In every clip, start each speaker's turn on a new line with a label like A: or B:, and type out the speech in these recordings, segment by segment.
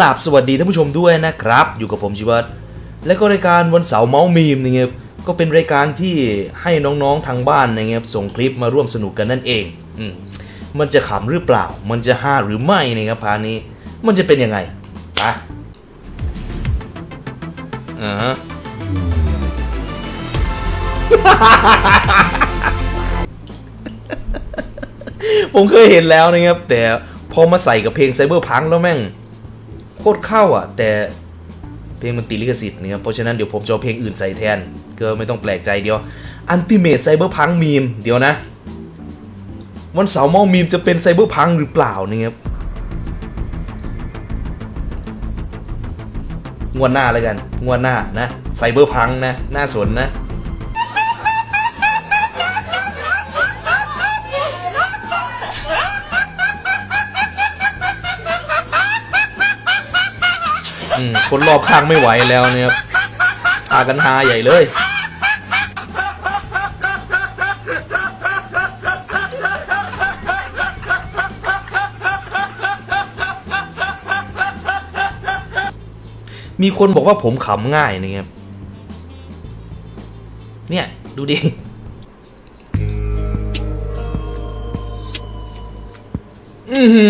A: ราบสวัสดีท่านผู้ชมด้วยนะครับ อยู่กับผมชิวัตและก็รายการวันเสาร์เมาส์มีมนะครับก็เป็นรายการที่ให้น้องๆทางบ้านนะครับส่งคลิปมาร่วมสนุกกันนั่นเองอมมันจะขำหรือเปล่า มันจะฮาหรือไม่นะครับพานี้ มันจะเป็นยังไงปอ่าฮะผมเคยเห็นแล้วนะครับ แต่พอมาใส่กับเพลงไซเบอร์พังแล้วแม่ง โคตรเข้าอะ แต่เพลงมันติดลิขสิทธิ์นะครับเพราะฉะนั้นเดี๋ยวผมจะเอาเพลงอื่นใส่แทน ก็ไม่ต้องแปลกใจเดียวอันติเม e ไซเบอร์พังมีมเดี๋ยวนะ วันเสาร์เมามีมจะเป็นไซเบอร์พังหรือเปล่านะครับงวดหน้าแล้วกัน งวดหน้านะไซเบอร์พังนะ น่าสนนะ คนรอบข้างไม่ไหวแล้วเนี่ยครับพากันหาใหญ่เลย มีคนบอกว่าผมขำง่ายนะครับ เนี่ย ดูดิอือหื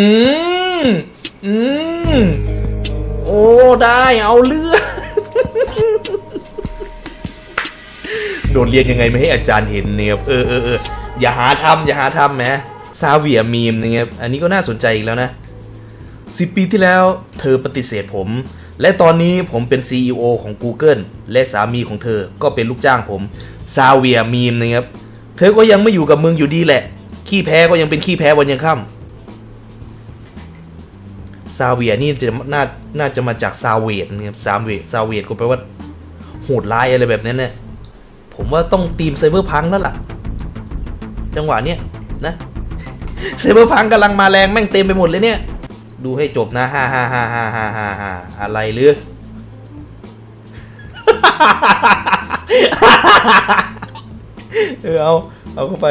A: ออืม โอ้ได้เอาเรื่องโดนเรียกยังไงไม่ให้อาจารย์เห็นเนี่ยครับเออเออเอออย่าหาทำอย่าหาทำแหมซาเวียมีมเนะครับอันนี้ก็น่าสนใจอีกแล้วนะสิปีที่แล้วเธอปฏิเสธผม และตอนนี้ผมเป็น CEO ของ Google และสามีของเธอก็เป็นลูกจ้างผมซาเวียมีมนะครับเธอก็ยังไม่อยู่กับมึงอยู่ดีแหละ ขี้แพ้ก็ยังเป็นขี้แพ้วันยังค่ำ ซาเวียนี่จะน่าน่าจะมาจากซาเวตนะครับซาเวตซาเวตก็แปลว่าโหดร้ายอะไรแบบนั้นเนี่ยผมว่าต้องตีมไซเบอร์พังแล้วล่ะ จังหวะเนี้ยนะไซเบอร์พังกำลังมาแรงแม่งเต็มไปหมดเลยเนี่ย ดูให้จบนะฮ่าฮ่าฮ่าฮ่าฮ่าฮ่าฮ่าอะไรหรือเออเอาเอาเข้าไป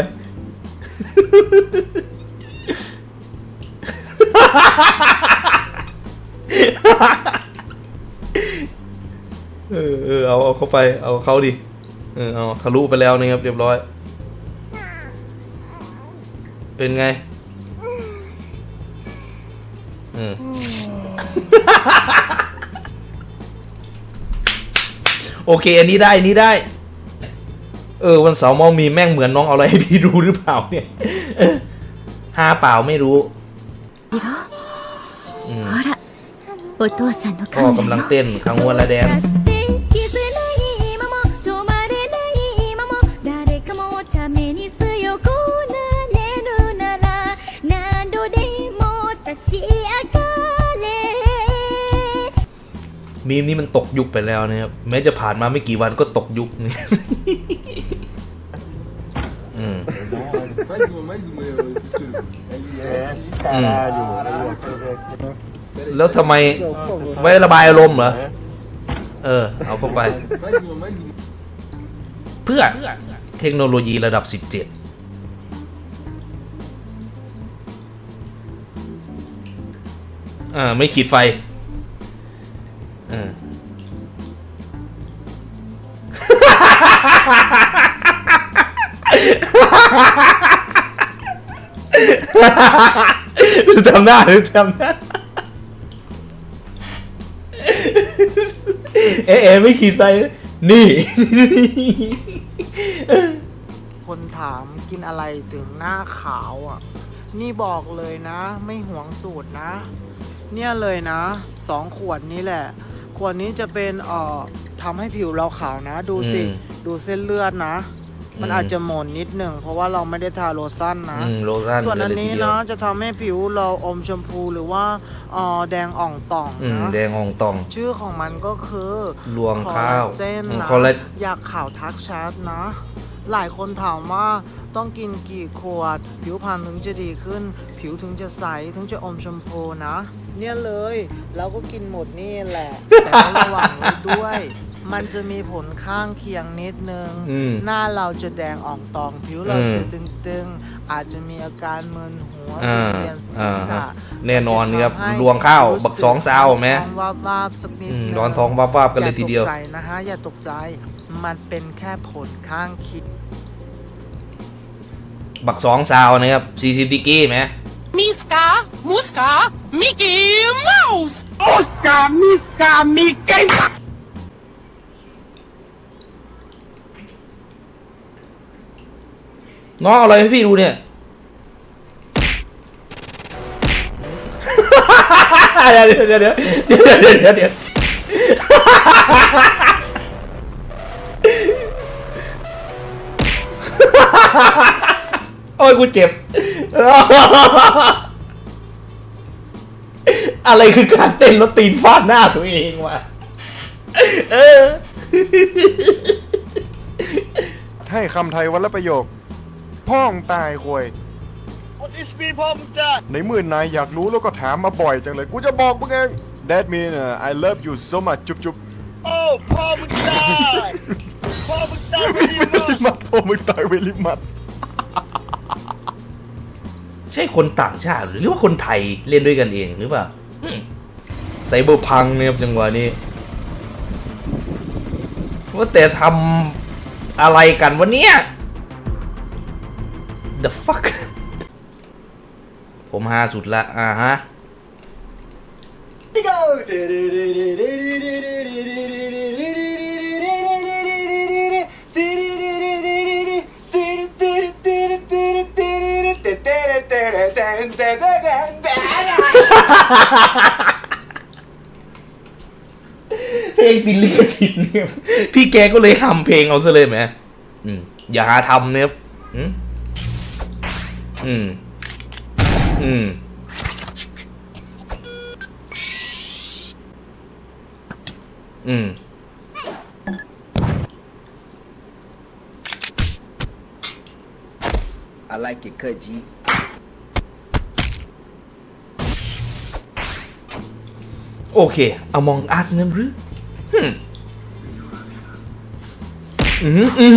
A: เออเออเอาเอาเข้าไป เอาเขาดิ เออเอาทะลุไปแล้วนะครับเรียบร้อย เป็นไง อืมโอเค อันนี้ได้นนี้ได้ เออ วันเสาร์มอมีแม่งเหมือนน้องเอาอะไรให้พี่ดูหรือเปล่าเนี่ยห้าเปล่าไม่รู้อืม
B: ほ
A: พ่อกำลังเต้นขังวัวละแดนมีมนี้มันตกยุคไปแล้วนะครับแม้จะผ่านมาไม่กี่วันก็ตกยุคนี่อืม แล้วทำไมไว้ระบายอารมณ์เหรอ เออ เอาเข้าไป เพื่อเทคโนโลยีระดับ 17 อ่า ไม่ขีดไฟเออ ดูทำหน้าดูทำหน้า เอ๊ะเอ๊ะไม่ขีดไฟนี่
C: คนถามกินอะไรถึงหน้าขาวอะ นี่บอกเลยนะ ไม่หวงสูตรนะ เนี่ยเลยนะสองขวดนี้แหละ ขวดนี้จะเป็นเอ่อทำให้ผิวเราขาวนะ ดูสิ
A: อืม
C: ดูเส้นเลือดนะ มัน
A: อืม
C: อาจจะหม่นนิดหนึ่งเพราะว่าเราไม่ได้ทาโลชั่นนะ
A: อืมโลชั่น
C: ส่วนอัน
A: เลยที
C: นี้
A: เดียว
C: นะจะทำให้ผิวเราอมชมพูหรือว่าเอ่อแดงอ่องต่อง
A: อืม
C: นะ
A: แดงอองตอง
C: ชื่อของมันก็คือ
A: รวงข้าว
C: คอลลเจน
A: อืม
C: นะ
A: คอลลา
C: อยากข่าวทักแชทนะ หลายคนถามว่าต้องกินกี่ขวด ผิวพรรณถึงจะดีขึ้น ผิวถึงจะใสถึงจะอมชมพูนะ เนี่ยเลยเราก็กินหมดนี่แหละ แต่ต้องระวังไว้ด้วย มันจะมีผลข้างเคียงนิดนึง
A: อืม
C: หน้าเราจะแดงอ่องตองผิวเรา
A: อืม
C: จะตึงๆ อาจจะมีอาการมึนหัว
A: อ่า
C: เวียนศี
A: อ่าร
C: ษะ
A: แน่นอนครับ
C: ทำให้
A: ลวงข้าว
C: รู้สึ
A: บักสองซาวไหม
C: ท้องวาบวาบๆสักนิด
A: อืม
C: นึ
A: ร้อนท้องวาบๆกันเลยทีเดียว
C: อาตกใจนะฮะ อย่าตกใจ มันเป็นแค่ผลข้างคิด
A: บักสองซาวนะครับซีซิติกี้ไหม
D: Miska, Muska, Mickey Mouse! Muska, Miska, Mickey Mouse!
A: น้องเอาอะไรให้พี่ดูเนี่ยเดี๋ยวเดี๋ยวเดี๋ยวเดี๋ยวเดี๋ยวเดี๋ยวโอ้ยกูเจ็บ อะไรคือการเต้นแล้วตีนฟาดหน้าตัวเองวะเออ
E: ให้คำไทยวันละประโยค พ่องตายควยในมื่อนายอยากรู้แล้วก็ถามมาบ่อยจังเลย กูจะบอกมึงเอง That mean uh, I love you so much จุ๊บจุ๊บ
F: โอ้พ่อมึงตายพ่อมึงตาย
E: ไม่ได้มาโอ้มึงตายเวลิมัด
A: ใช่คนต่างชาติหรือว่าคนไทยเล่นด้วยกันเองหรือเปล่าอืมไซเบอร์พังเนี่ยครับจังหวะนี้ว่าแต่ทำอะไรกันวะเนี่ย the fuck ผมฮาสุดละ อ่าฮะ เพลงติดลิขสิทธิ์เนี่ยพี่แกก็เลยทำเพลงเอาซะเลยไหมอืมอย่าหาทำเนี่ยอืม อืม อืม อืม
F: I like it cut G
A: โอเค Among Us นั่นหรือฮึมอือหืออื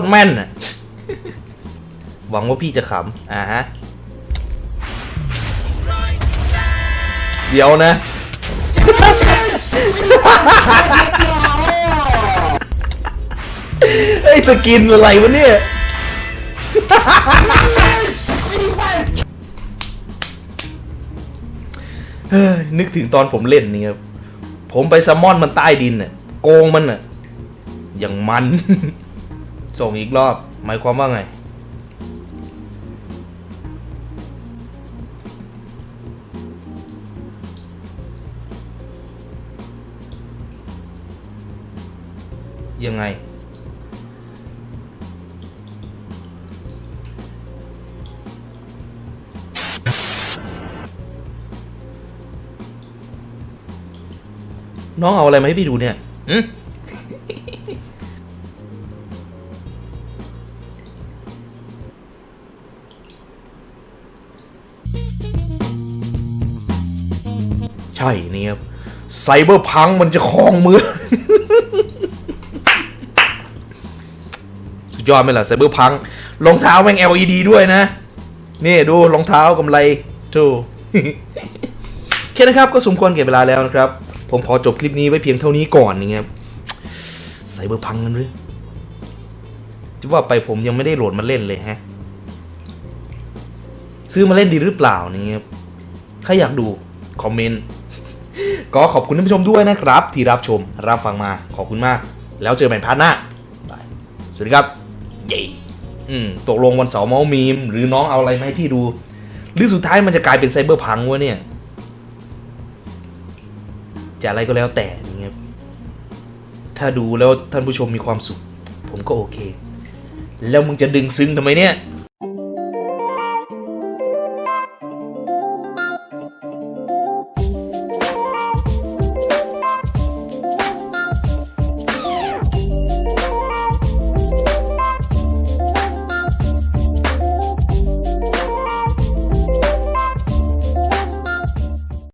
A: ตรแม่นอะหวังว่าพี่จะขำอ่าฮะ เดี๋ยวนะเอ้สกินอะไรวะเนี่ยเฮ้ยนึกถึงตอนผมเล่นนี่ครับ ผมไปซัมมอนมันใต้ดินน่ะ โกงมันน่ะ อย่างมัน ส่งอีกรอบ หมายความว่าไง ยังไงน้องเอาอะไรมาให้พี่ดูเนี่ยอืม ช่เนี่ยครับไซเบอร์พังมันจะคลองเมืองสุดยอดไหมล่ะไซเบอร์พังรองเท้าแม่ง LED ด้วยนะ นี่ดูรองเท้ากำไรทูโอเคนะครับก็สมควรเก็บเวลาแล้วนะครับ ผมขอจบคลิปนี้ไว้เพียงเท่านี้ก่อนนี่ครับไซเบอร์พังกันหรือจะว่าไปผมยังไม่ได้โหลดมาเล่นเลยฮะ ซื้อมาเล่นดีหรือเปล่านี่ครับถ้าอยากดู คอมเมนต์ ก็ขอบคุณท่านผู้ชมด้วยนะครับ ที่รับชมรับฟังมาขอบคุณมาก แล้วเจอกันใหม่พาร์ทหน้าบายสวัสดีครับเย้อืมตกลงวันเสาร์เมาส์มีม หรือน้องเอาอะไรมาให้พี่ดู หรือสุดท้ายมันจะกลายเป็นไซเบอร์พังวะเนี่ย จะอะไรก็แล้วแต่นี่ครับถ้าดูแล้วท่านผู้ชมมีความสุข ผมก็โอเค แล้วมึงจะดึงซึ้งทำไมเนี่ย